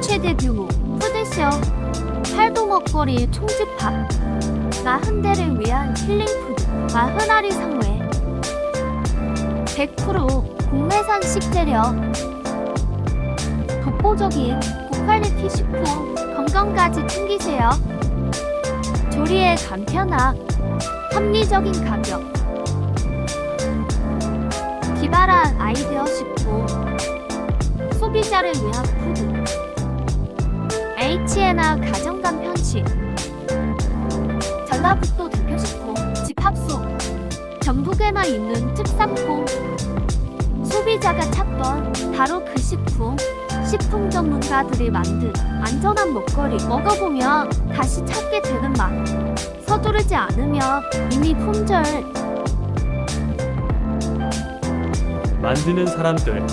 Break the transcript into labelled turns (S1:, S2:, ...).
S1: 최대 규모 푸드쇼 팔도 먹거리 총집합 나흔대를 위한 힐링푸드 마흔아리 상회 100% 국내산 식재료. 독보적인 고퀄리티 식품 건강까지 챙기세요. 조리의 간편함 합리적인 가격. 기발한 아이디어 식품. 소비자를 위한 푸드 H&R 가정간 편식 전라북도 대표 식품 집합소. 전북에나 있는 특산품. 소비자가 찾던 바로 그 식품. 식품 전문가들이 만든 안전한 먹거리. 먹어보면 다시 찾게 되는 맛. 서두르지 않으면 이미 품절.
S2: 만드는 사람들